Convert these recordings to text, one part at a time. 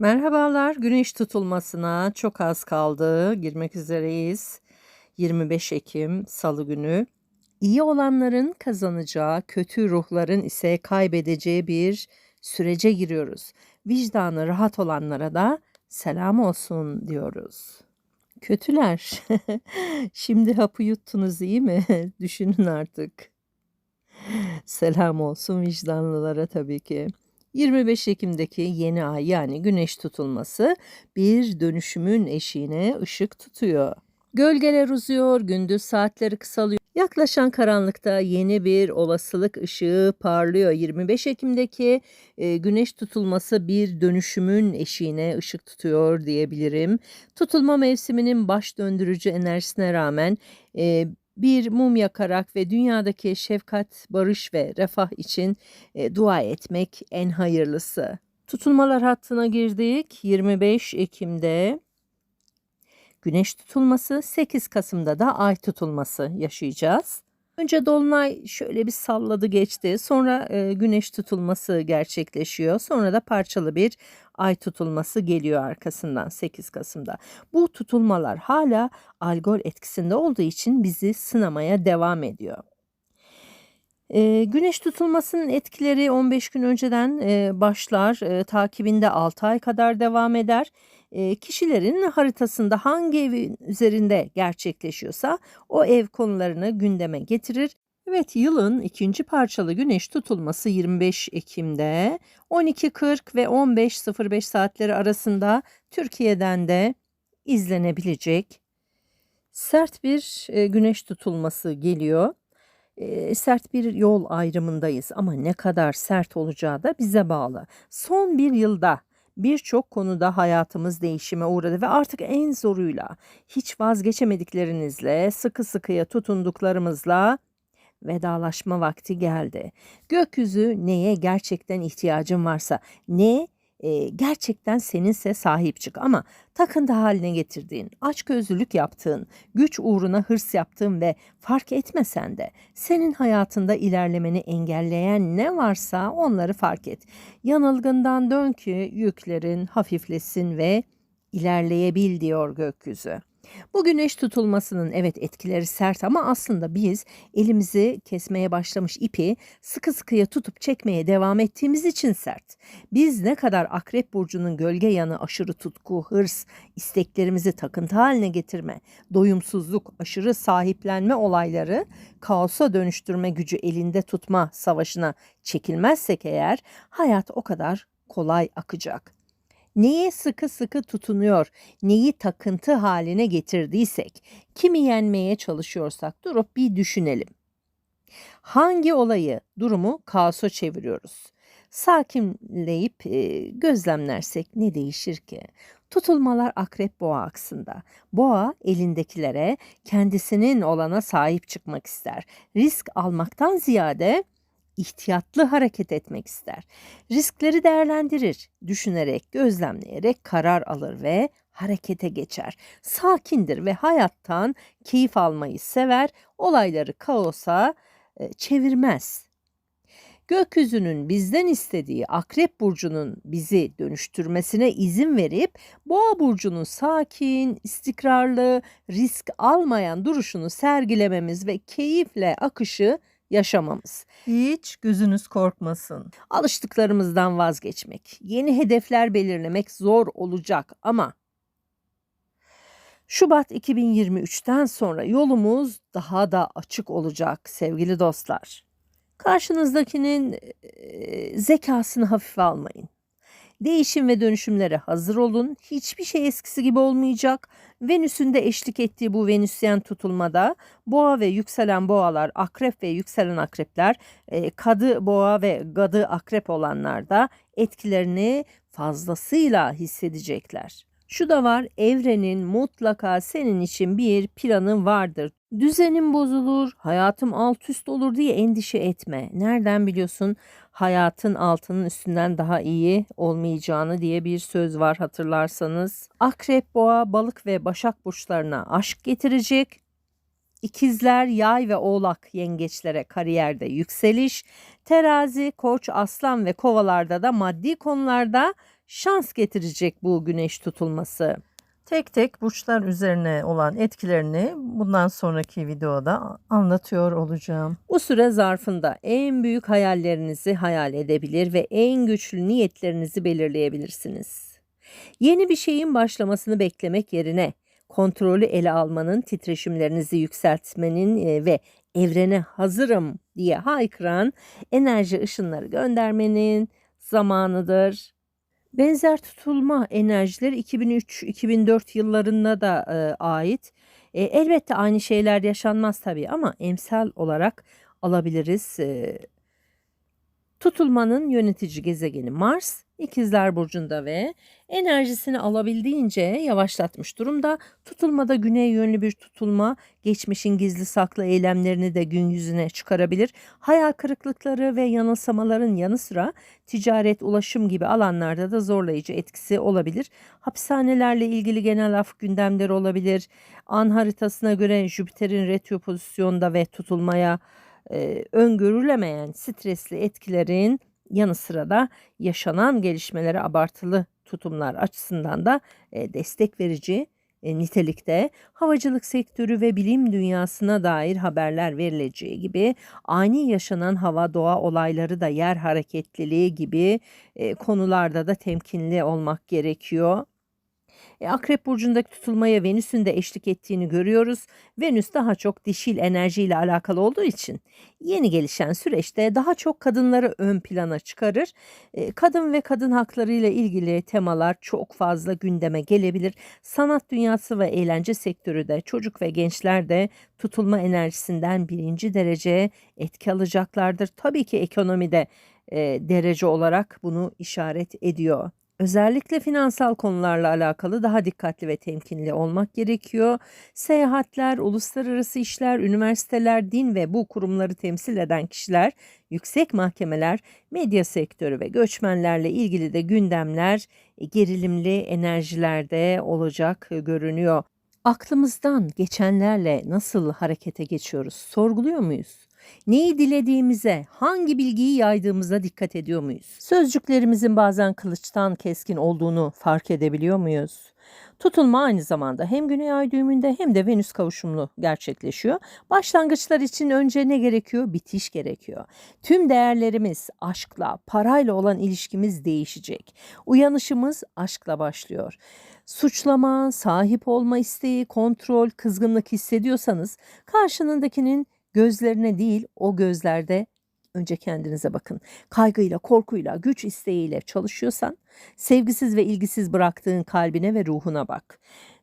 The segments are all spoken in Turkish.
Merhabalar, güneş tutulmasına çok az kaldı. Girmek üzereyiz. 25 Ekim Salı günü. İyi olanların kazanacağı, kötü ruhların ise kaybedeceği bir sürece giriyoruz. Vicdanı rahat olanlara da selam olsun diyoruz. Kötüler. Şimdi hapı yuttunuz iyi mi? Düşünün artık. Selam olsun vicdanlılara tabii ki. 25 Ekim'deki yeni ay yani güneş tutulması bir dönüşümün eşiğine ışık tutuyor. Gölgeler uzuyor, gündüz saatleri kısalıyor. Yaklaşan karanlıkta yeni bir olasılık ışığı parlıyor. 25 Ekim'deki e, güneş tutulması bir dönüşümün eşiğine ışık tutuyor diyebilirim. Tutulma mevsiminin baş döndürücü enerjisine rağmen e, bir mum yakarak ve dünyadaki şefkat, barış ve refah için e, dua etmek en hayırlısı. Tutulmalar hattına girdik. 25 Ekim'de güneş tutulması, 8 Kasım'da da ay tutulması yaşayacağız. Önce dolunay şöyle bir salladı geçti. Sonra e, güneş tutulması gerçekleşiyor. Sonra da parçalı bir ay tutulması geliyor arkasından 8 Kasım'da. Bu tutulmalar hala algol etkisinde olduğu için bizi sınamaya devam ediyor. E, güneş tutulmasının etkileri 15 gün önceden e, başlar, e, takibinde 6 ay kadar devam eder. Kişilerin haritasında hangi evin üzerinde gerçekleşiyorsa o ev konularını gündeme getirir. Evet yılın ikinci parçalı güneş tutulması 25 Ekim'de 12.40 ve 15.05 saatleri arasında Türkiye'den de izlenebilecek sert bir güneş tutulması geliyor. Sert bir yol ayrımındayız ama ne kadar sert olacağı da bize bağlı. Son bir yılda birçok konuda hayatımız değişime uğradı ve artık en zoruyla hiç vazgeçemediklerinizle sıkı sıkıya tutunduklarımızla vedalaşma vakti geldi. Gökyüzü neye gerçekten ihtiyacın varsa, ne e, gerçekten seninse sahip çık ama takıntı haline getirdiğin, açgözlülük yaptığın, güç uğruna hırs yaptığın ve fark etmesen de senin hayatında ilerlemeni engelleyen ne varsa onları fark et. Yanılgından dön ki yüklerin hafiflesin ve ilerleyebil diyor gökyüzü. Bu güneş tutulmasının evet etkileri sert ama aslında biz elimizi kesmeye başlamış ipi sıkı sıkıya tutup çekmeye devam ettiğimiz için sert. Biz ne kadar akrep burcunun gölge yanı aşırı tutku, hırs, isteklerimizi takıntı haline getirme, doyumsuzluk, aşırı sahiplenme olayları kaosa dönüştürme gücü elinde tutma savaşına çekilmezsek eğer hayat o kadar kolay akacak. Neye sıkı sıkı tutunuyor, neyi takıntı haline getirdiysek, kimi yenmeye çalışıyorsak durup bir düşünelim. Hangi olayı, durumu kaosa çeviriyoruz? Sakinleyip e, gözlemlersek ne değişir ki? Tutulmalar akrep boğa aksında. Boğa elindekilere kendisinin olana sahip çıkmak ister. Risk almaktan ziyade ihtiyatlı hareket etmek ister. Riskleri değerlendirir, düşünerek, gözlemleyerek karar alır ve harekete geçer. Sakindir ve hayattan keyif almayı sever, olayları kaosa e, çevirmez. Gökyüzünün bizden istediği Akrep burcunun bizi dönüştürmesine izin verip Boğa burcunun sakin, istikrarlı, risk almayan duruşunu sergilememiz ve keyifle akışı yaşamamız. Hiç gözünüz korkmasın. Alıştıklarımızdan vazgeçmek, yeni hedefler belirlemek zor olacak ama Şubat 2023'ten sonra yolumuz daha da açık olacak sevgili dostlar. Karşınızdakinin zekasını hafife almayın. Değişim ve dönüşümlere hazır olun. Hiçbir şey eskisi gibi olmayacak. Venüs'ün de eşlik ettiği bu Venüsyen tutulmada boğa ve yükselen boğalar, akrep ve yükselen akrepler, e, kadı boğa ve gadı akrep olanlar da etkilerini fazlasıyla hissedecekler. Şu da var, evrenin mutlaka senin için bir planı vardır. Düzenim bozulur, hayatım alt üst olur diye endişe etme. Nereden biliyorsun hayatın altının üstünden daha iyi olmayacağını diye bir söz var hatırlarsanız. Akrep, boğa, balık ve başak burçlarına aşk getirecek. İkizler, yay ve oğlak yengeçlere kariyerde yükseliş. Terazi, koç, aslan ve kovalarda da maddi konularda şans getirecek bu güneş tutulması. Tek tek burçlar üzerine olan etkilerini bundan sonraki videoda anlatıyor olacağım. Bu süre zarfında en büyük hayallerinizi hayal edebilir ve en güçlü niyetlerinizi belirleyebilirsiniz. Yeni bir şeyin başlamasını beklemek yerine kontrolü ele almanın, titreşimlerinizi yükseltmenin e, ve evrene hazırım diye haykıran enerji ışınları göndermenin zamanıdır. Benzer tutulma enerjileri 2003-2004 yıllarına da e, ait. E, elbette aynı şeyler yaşanmaz tabii ama emsal olarak alabiliriz. E, tutulmanın yönetici gezegeni Mars İkizler Burcu'nda ve enerjisini alabildiğince yavaşlatmış durumda. Tutulmada güney yönlü bir tutulma geçmişin gizli saklı eylemlerini de gün yüzüne çıkarabilir. Hayal kırıklıkları ve yanılsamaların yanı sıra ticaret, ulaşım gibi alanlarda da zorlayıcı etkisi olabilir. Hapishanelerle ilgili genel af gündemleri olabilir. An haritasına göre Jüpiter'in retro pozisyonda ve tutulmaya e, öngörülemeyen stresli etkilerin yanı sıra da yaşanan gelişmelere abartılı tutumlar açısından da e, destek verici e, nitelikte havacılık sektörü ve bilim dünyasına dair haberler verileceği gibi ani yaşanan hava doğa olayları da yer hareketliliği gibi e, konularda da temkinli olmak gerekiyor. E, Akrep burcundaki tutulmaya Venüs'ün de eşlik ettiğini görüyoruz. Venüs daha çok dişil enerjiyle alakalı olduğu için yeni gelişen süreçte daha çok kadınları ön plana çıkarır. E, kadın ve kadın hakları ile ilgili temalar çok fazla gündeme gelebilir. Sanat dünyası ve eğlence sektörü de çocuk ve gençler de tutulma enerjisinden birinci derece etki alacaklardır. Tabii ki ekonomide e, derece olarak bunu işaret ediyor. Özellikle finansal konularla alakalı daha dikkatli ve temkinli olmak gerekiyor. Seyahatler, uluslararası işler, üniversiteler, din ve bu kurumları temsil eden kişiler, yüksek mahkemeler, medya sektörü ve göçmenlerle ilgili de gündemler e, gerilimli enerjilerde olacak görünüyor. Aklımızdan geçenlerle nasıl harekete geçiyoruz? Sorguluyor muyuz? Neyi dilediğimize, hangi bilgiyi yaydığımıza dikkat ediyor muyuz? Sözcüklerimizin bazen kılıçtan keskin olduğunu fark edebiliyor muyuz? Tutulma aynı zamanda hem Güney Ay düğümünde hem de Venüs kavuşumlu gerçekleşiyor. Başlangıçlar için önce ne gerekiyor? Bitiş gerekiyor. Tüm değerlerimiz aşkla, parayla olan ilişkimiz değişecek. Uyanışımız aşkla başlıyor. Suçlama, sahip olma isteği, kontrol, kızgınlık hissediyorsanız karşınındakinin Gözlerine değil o gözlerde önce kendinize bakın. Kaygıyla, korkuyla, güç isteğiyle çalışıyorsan sevgisiz ve ilgisiz bıraktığın kalbine ve ruhuna bak.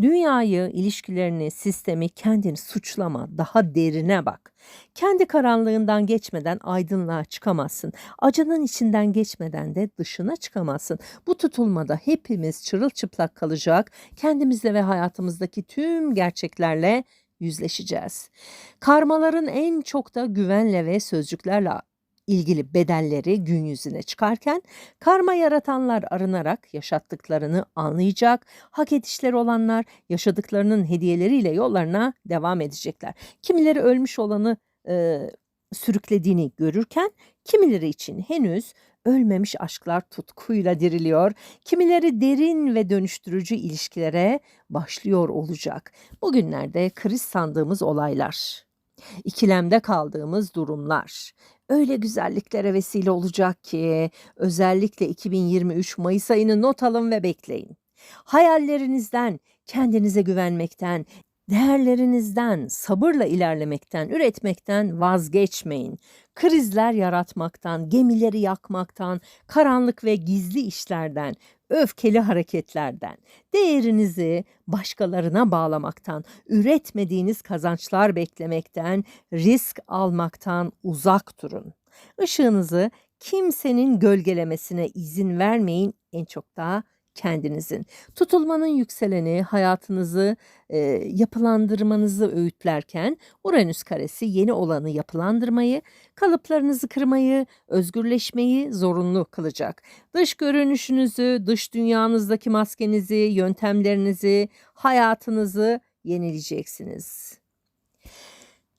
Dünyayı, ilişkilerini, sistemi kendini suçlama, daha derine bak. Kendi karanlığından geçmeden aydınlığa çıkamazsın. Acının içinden geçmeden de dışına çıkamazsın. Bu tutulmada hepimiz çırılçıplak kalacak, kendimizle ve hayatımızdaki tüm gerçeklerle yüzleşeceğiz. Karmaların en çok da güvenle ve sözcüklerle ilgili bedelleri gün yüzüne çıkarken karma yaratanlar arınarak yaşattıklarını anlayacak, hak edişleri olanlar yaşadıklarının hediyeleriyle yollarına devam edecekler. Kimileri ölmüş olanı e, sürüklediğini görürken kimileri için henüz ölmemiş aşklar tutkuyla diriliyor. Kimileri derin ve dönüştürücü ilişkilere başlıyor olacak. Bugünlerde kriz sandığımız olaylar, ikilemde kaldığımız durumlar öyle güzelliklere vesile olacak ki özellikle 2023 Mayıs ayını not alın ve bekleyin. Hayallerinizden, kendinize güvenmekten, Değerlerinizden, sabırla ilerlemekten, üretmekten vazgeçmeyin. Krizler yaratmaktan, gemileri yakmaktan, karanlık ve gizli işlerden, öfkeli hareketlerden, değerinizi başkalarına bağlamaktan, üretmediğiniz kazançlar beklemekten, risk almaktan uzak durun. Işığınızı kimsenin gölgelemesine izin vermeyin en çok da kendinizin. Tutulmanın yükseleni hayatınızı e, yapılandırmanızı öğütlerken Uranüs karesi yeni olanı yapılandırmayı, kalıplarınızı kırmayı, özgürleşmeyi zorunlu kılacak. Dış görünüşünüzü, dış dünyanızdaki maskenizi, yöntemlerinizi, hayatınızı yenileyeceksiniz.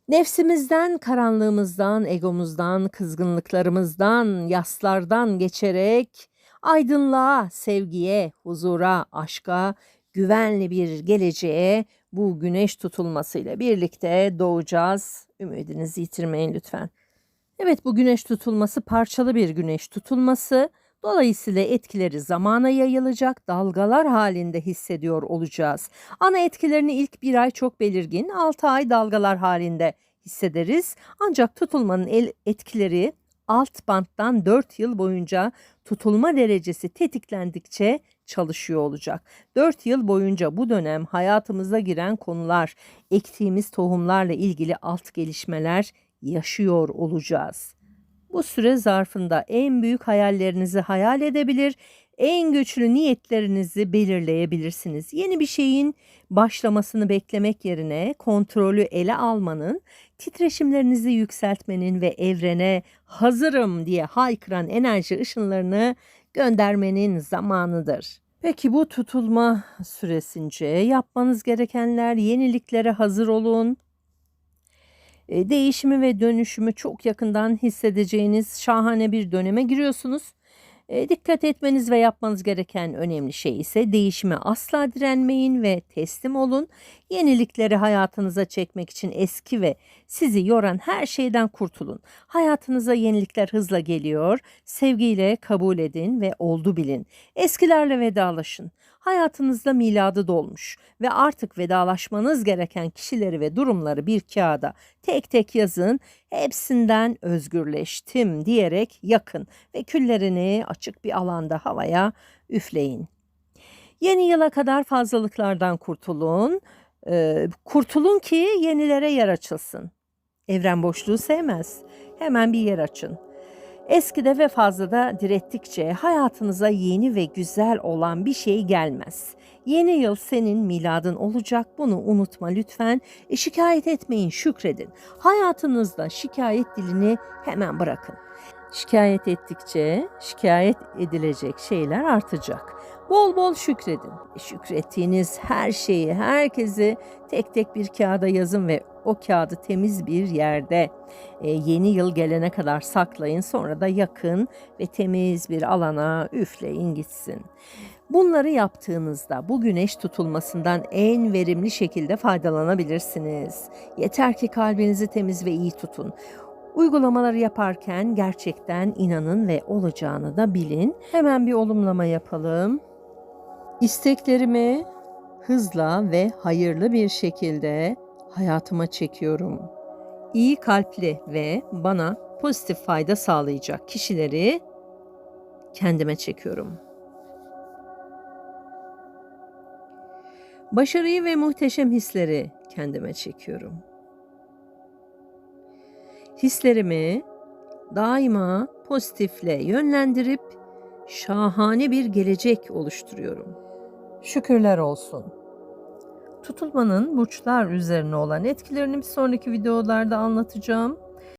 Nefsimizden, karanlığımızdan, egomuzdan, kızgınlıklarımızdan, yaslardan geçerek Aydınlığa, sevgiye, huzura, aşka, güvenli bir geleceğe bu güneş tutulmasıyla birlikte doğacağız. Ümidinizi yitirmeyin lütfen. Evet bu güneş tutulması parçalı bir güneş tutulması. Dolayısıyla etkileri zamana yayılacak dalgalar halinde hissediyor olacağız. Ana etkilerini ilk bir ay çok belirgin, 6 ay dalgalar halinde hissederiz. Ancak tutulmanın etkileri alt banttan 4 yıl boyunca tutulma derecesi tetiklendikçe çalışıyor olacak. 4 yıl boyunca bu dönem hayatımıza giren konular, ektiğimiz tohumlarla ilgili alt gelişmeler yaşıyor olacağız. Bu süre zarfında en büyük hayallerinizi hayal edebilir, en güçlü niyetlerinizi belirleyebilirsiniz. Yeni bir şeyin başlamasını beklemek yerine kontrolü ele almanın, titreşimlerinizi yükseltmenin ve evrene hazırım diye haykıran enerji ışınlarını göndermenin zamanıdır. Peki bu tutulma süresince yapmanız gerekenler yeniliklere hazır olun. E, Değişimi ve dönüşümü çok yakından hissedeceğiniz şahane bir döneme giriyorsunuz. E, dikkat etmeniz ve yapmanız gereken önemli şey ise değişime asla direnmeyin ve teslim olun. Yenilikleri hayatınıza çekmek için eski ve sizi yoran her şeyden kurtulun. Hayatınıza yenilikler hızla geliyor. Sevgiyle kabul edin ve oldu bilin. Eskilerle vedalaşın. Hayatınızda miladı dolmuş ve artık vedalaşmanız gereken kişileri ve durumları bir kağıda tek tek yazın. Hepsinden özgürleştim diyerek yakın ve küllerini açık bir alanda havaya üfleyin. Yeni yıla kadar fazlalıklardan kurtulun. Ee, kurtulun ki yenilere yer açılsın. Evren boşluğu sevmez. Hemen bir yer açın. Eskide ve fazlada direttikçe hayatınıza yeni ve güzel olan bir şey gelmez. Yeni yıl senin miladın olacak bunu unutma lütfen. E, şikayet etmeyin şükredin. Hayatınızda şikayet dilini hemen bırakın. Şikayet ettikçe şikayet edilecek şeyler artacak. Bol bol şükredin. Şükrettiğiniz her şeyi, herkesi tek tek bir kağıda yazın ve o kağıdı temiz bir yerde e, yeni yıl gelene kadar saklayın. Sonra da yakın ve temiz bir alana üfleyin gitsin. Bunları yaptığınızda bu güneş tutulmasından en verimli şekilde faydalanabilirsiniz. Yeter ki kalbinizi temiz ve iyi tutun. Uygulamaları yaparken gerçekten inanın ve olacağını da bilin. Hemen bir olumlama yapalım. İsteklerimi hızla ve hayırlı bir şekilde hayatıma çekiyorum. İyi kalpli ve bana pozitif fayda sağlayacak kişileri kendime çekiyorum. Başarıyı ve muhteşem hisleri kendime çekiyorum. Hislerimi daima pozitifle yönlendirip şahane bir gelecek oluşturuyorum. Şükürler olsun. Tutulmanın burçlar üzerine olan etkilerini bir sonraki videolarda anlatacağım.